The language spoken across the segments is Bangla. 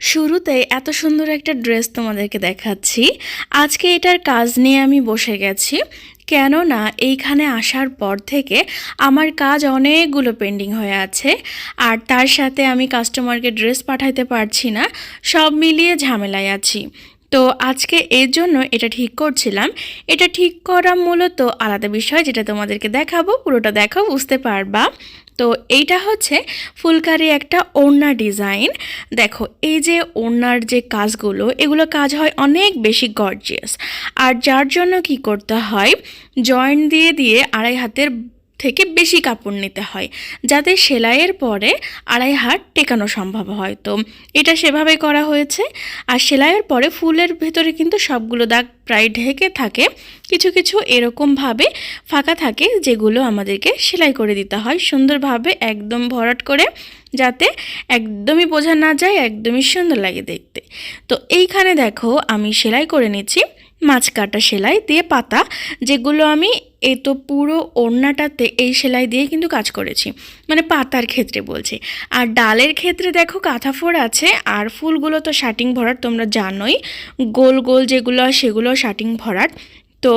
শুরুতে এত সুন্দর একটা ড্রেস তোমাদেরকে দেখাচ্ছি। আজকে এটার কাজ নিয়ে আমি বসে গেছি, কেননা এইখানে আসার পর থেকে আমার কাজ অনেকগুলো পেন্ডিং হয়ে আছে, আর তার সাথে আমি কাস্টমারকে ড্রেস পাঠাইতে পারছি না, সব মিলিয়ে ঝামেলায় আছি। তো আজকে এর জন্য এটা ঠিক করছিলাম। এটা ঠিক করা মূলত আলাদা বিষয় যেটা তোমাদেরকে দেখাবো, পুরোটা দেখাও, বুঝতে পারবা। তো এইটা হচ্ছে ফুলকারি একটা ওড়না ডিজাইন। দেখো, এই যে ওড়নার যে কাজগুলো, এগুলো কাজ হয় অনেক বেশি গর্জিয়াস আর যার জন্য কি করতে হয় জয়েন্ট দিয়ে দিয়ে আড়াই হাতের থেকে বেশি কাপড় নিতে হয়, যাতে সেলাইয়ের পরে আড়াই হাত টেকানো সম্ভব হয়। তো এটা সেভাবে করা হয়েছে। আর সেলাইয়ের পরে ফুলের ভেতরে কিন্তু সবগুলো দাগ প্রায় ঢেকে থাকে। কিছু কিছু এরকমভাবে ফাঁকা থাকে যেগুলো আমাদেরকে সেলাই করে দিতে হয় সুন্দরভাবে একদম ভরাট করে, যাতে একদমই বোঝা না যায়, একদমই সুন্দর লাগে দেখতে। তো এইখানে দেখো আমি সেলাই করে নিচ্ছি। মাছ কাটা সেলাই দিয়ে পাতা, যেগুলো আমি এ তো পুরো ওড়নাটাতে এই সেলাই দিয়ে কিন্তু কাজ করেছি। মানে পাতার ক্ষেত্রে বলছি। আর ডালের ক্ষেত্রে দেখো কাঁথা ফোর আছে, আর ফুলগুলো তো শাটিং ভরাট তোমরা জানোই। গোল গোল যেগুলো সেগুলো শাটিং ভরাট। তো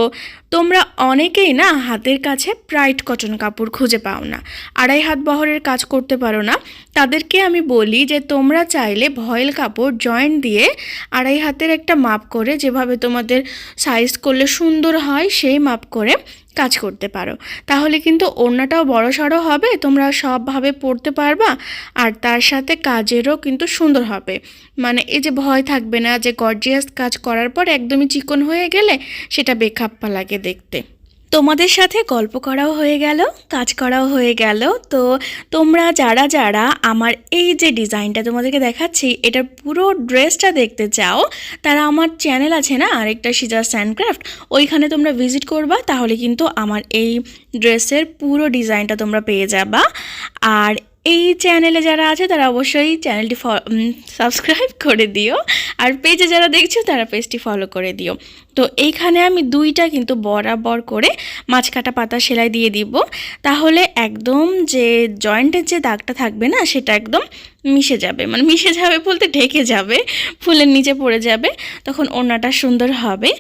তোমরা অনেকেই না হাতের কাছে প্রাইট কটন কাপড় খুঁজে পাও না। আড়াই হাত বহরের কাজ করতে পারো না। তাদেরকে আমি বলি যে তোমরা চাইলে ভয়েল কাপড় জয়েন্ট দিয়ে আড়াই হাতের একটা মাপ করে যেভাবে তোমাদের সাইজ করলে সুন্দর হয়, সেই মাপ করে কাজ করতে পারো। তাহলে কিন্তু ওড়নাটাও বড় সড়ো হবে, তোমরা সবভাবে পড়তে পারবা, আর তার সাথে কাজেরও কিন্তু সুন্দর হবে। মানে এই যে ভয় থাকবে না যে গর্জিয়াস কাজ করার পর একদমই চিকন হয়ে গেলে সেটা বেখাপ্পা লাগে দেখতে। তোমাদের সাথে গল্প করাও হয়ে গেল, কাজ করাও হয়ে গেল। তো তোমরা যারা যারা আমার এই যে ডিজাইনটা তোমাদেরকে দেখাচ্ছি, এটার পুরো ড্রেসটা দেখতে চাও, তারা আমার চ্যানেল আছে না, আরেকটা সিজার স্যান্ডক্রাফট, ওইখানে তোমরা ভিজিট করবা, তাহলে কিন্তু আমার এই ড্রেসের পুরো ডিজাইনটা তোমরা পেয়ে যাবা। আর এই চ্যানেলে যারা আছে, তারা অবশ্যই চ্যানেলটি সাবস্ক্রাইব করে দিও। আর পেজে যারা দেখছ, তারা পেজটি ফলো করে দিও। তো এইখানে আমি দুইটা কিন্তু বরাবর করে মাছ কাটা পাতা সেলাই দিয়ে দিব। তাহলে একদম যে জয়েন্টের যে দাগটা থাকবে না, সেটা একদম মিশে যাবে। মানে মিশে যাবে বলতে ঢেকে যাবে, ফুলের নিচে পড়ে যাবে, তখন ওড়নাটা সুন্দর হবে।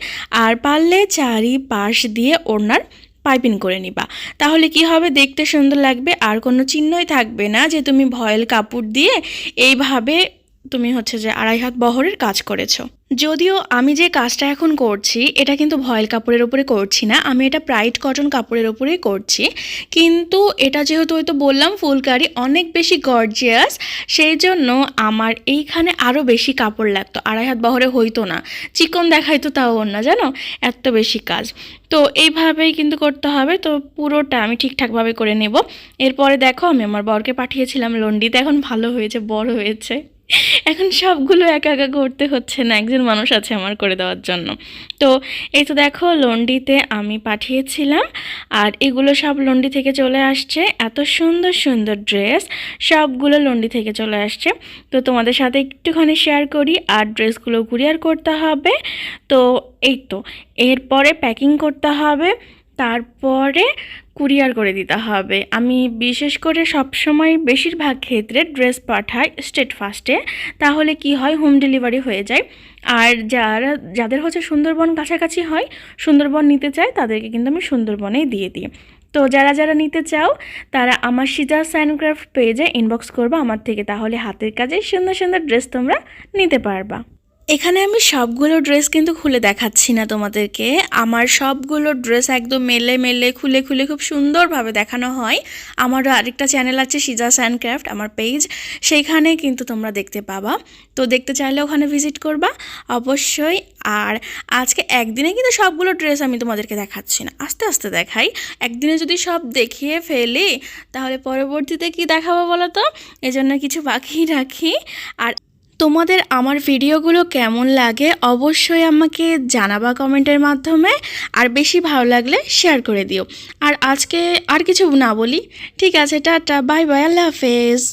আর পারলে চারি পাশ দিয়ে ওড়নার পাইপিং করে নিবা। তাহলে কি হবে? দেখতে সুন্দর লাগবে, আর কোনো চিহ্নই থাকবে না যে তুমি ভয়েল কাপড় দিয়ে এইভাবে তুমি হচ্ছে যে আড়াই হাত বহরের কাজ করেছ। যদিও আমি যে কাজটা এখন করছি, এটা কিন্তু ভয়েল কাপড়ের ওপরে করছি না, আমি এটা প্রাইট কটন কাপড়ের ওপরেই করছি। কিন্তু এটা যেহেতু হয়তো বললাম, ফুলকারি অনেক বেশি গর্জিয়াস সেই জন্য আমার এইখানে আরও বেশি কাপড় লাগতো। আড়াই হাত বহরে হইতো না, চিকন দেখাইতো তাও না জানো? এত বেশি কাজ। তো এইভাবেই কিন্তু করতে হবে, তো পুরোটা আমি ঠিকঠাকভাবে করে নেব। এরপরে দেখো, আমি আমার বরকে পাঠিয়েছিলাম লন্ডিতে, এখন ভালো হয়েছে, বড় হয়েছে। এখন সবগুলো একা একা করতে হচ্ছে না, একজন মানুষ আছে আমার করে দেওয়ার জন্য। তো এই তো দেখো, লন্ডিতে আমি পাঠিয়েছিলাম, আর এগুলো সব লন্ডি থেকে চলে আসছে। এত সুন্দর সুন্দর ড্রেস, সবগুলো লন্ডি থেকে চলে আসছে। তো তোমাদের সাথে একটুখানি শেয়ার করি, আর ড্রেসগুলো কুরিয়ার করতে হবে। তো এই তো, এরপরে প্যাকিং করতে হবে, তারপরে কুরিয়ার করে দিতে হবে। আমি বিশেষ করে সবসময় বেশিরভাগ ক্ষেত্রে ড্রেস পাঠাই স্টেট ফাস্টে তাহলে কি হয়? হোম ডেলিভারি হয়ে যায়। আর যারা, যাদের হচ্ছে সুন্দরবন কাছাকাছি হয়, সুন্দরবন নিতে চায়, তাদেরকে কিন্তু আমি সুন্দরবনেই দিয়ে দিই। তো যারা যারা নিতে চাও, তারা আমার সিজা স্যান্ডক্রাফট পেজে ইনবক্স করবে আমার থেকে, তাহলে হাতের কাজে সুন্দর সুন্দর ড্রেস তোমরা নিতে পারবা। এখানে আমি সবগুলো ড্রেস কিন্তু খুলে দেখাচ্ছি না তোমাদেরকে। আমার সবগুলো ড্রেস একদম মেলে মেলে খুলে খুলে খুব সুন্দরভাবে দেখানো হয়। আমারও আরেকটা চ্যানেল আছে সিজা স্যান্ডক্রাফট আমার পেজ সেইখানে কিন্তু তোমরা দেখতে পাবা। তো দেখতে চাইলে ওখানে ভিজিট করবা, অবশ্যই। আর আজকে একদিনে কিন্তু সবগুলো ড্রেস আমি তোমাদেরকে দেখাচ্ছি না। আস্তে আস্তে দেখাই। একদিনে যদি সব দেখিয়ে ফেলি, তাহলে পরবর্তীতে কি দেখাবো বলো তো? এজন্য কিছু বাকি রাখি। আর তোমাদের আমার ভিডিওগুলো কেমন লাগে অবশ্যই আমাকে জানাবা কমেন্টের মাধ্যমে, আর বেশি ভালো লাগলে শেয়ার করে দিও। আর আজকে আর কিছু না বলি। ঠিক আছে, টাটা, বাই বাই, আল্লাহ হাফেজ।